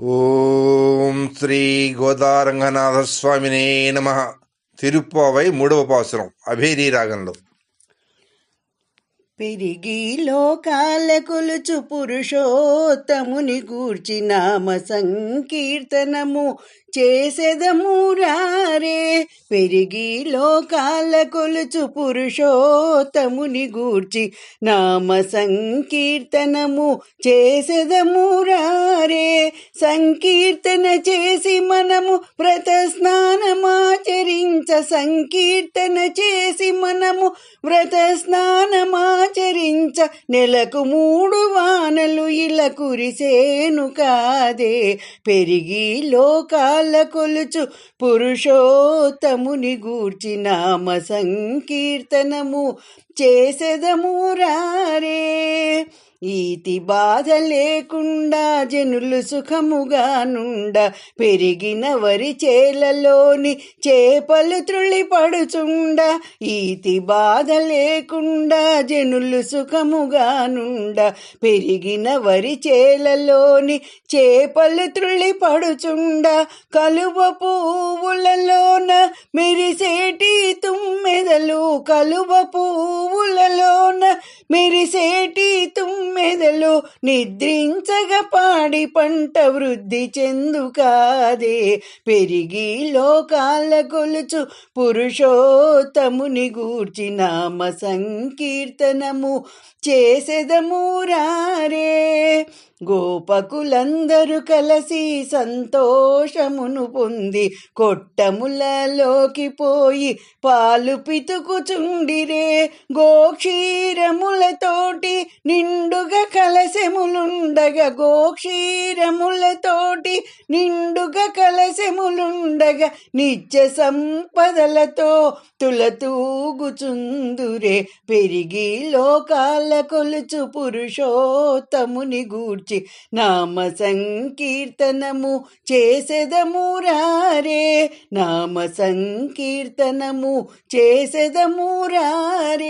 ఓం శ్రీ గోదారంగనాథ స్వామినే నమ. తిరుప్పావై మూడవ పాసురం అభేరీ రాగంలో. పెరిగి లోకాల కొలుచు పురుషోత్తముని గూర్చి నామ సంకీర్తనము చేసేదమురారే? పెరిగి లోకాల కొలుచు పురుషోత్తముని గూర్చి నామ సంకీర్తనము చేసేదమురారే? సంకీర్తన చేసి మనము వ్రత స్నానమాచరించ సంకీర్తన చేసి మనము వ్రత స్నానమాచరించ నెలకు మూడు వానలు ఇలా కురిసేను కాదే. పెరిగి లోకాల కొలుచు పురుషోత్తముని గూర్చి నామ సంకీర్తనము చేసెదము రారే. ఈతి బాధ లేకుండా జనులు సుఖముగా నుండ పెరిగిన వరి చేలలోని చేపలు త్రుళ్ళి పడుచుండ ఈతి బాధ లేకుండా జనులు సుఖముగా నుండ పెరిగిన వరి చేలలోని చేపలు త్రుళ్ళి పడుచుండ కలువ పువ్వులలోన మెరిసేటి తుమ్మెదలు కలువ పువ్వులలోన మెరిసేటి తుమ్మెదలు నిద్రించగ పాడి పంట వృద్ధి చెందు కాదే పెరిగి లోకాల కొలుచు పురుషోత్తముని గూర్చి నామ సంకీర్తనము చేసెదమూరారే గోపకులందరూ కలిసి సంతోషమును పొంది కొట్టములలోకి పోయి పాలు పితుకుచుండిరే. గోక్షీరములతోటి నిండుగా కలశములుండగా గోక్షీరములతోటి నిండుగా కలశములుండగా నిత్య సంపదలతో తులతూగుచుందురే. పెరిగి లోకాల కొలుచు పురుషోత్తముని గూర్చి నామ సంకీర్తనము చేసెదమురారే నామ సంకీర్తనము చేసెదమురారే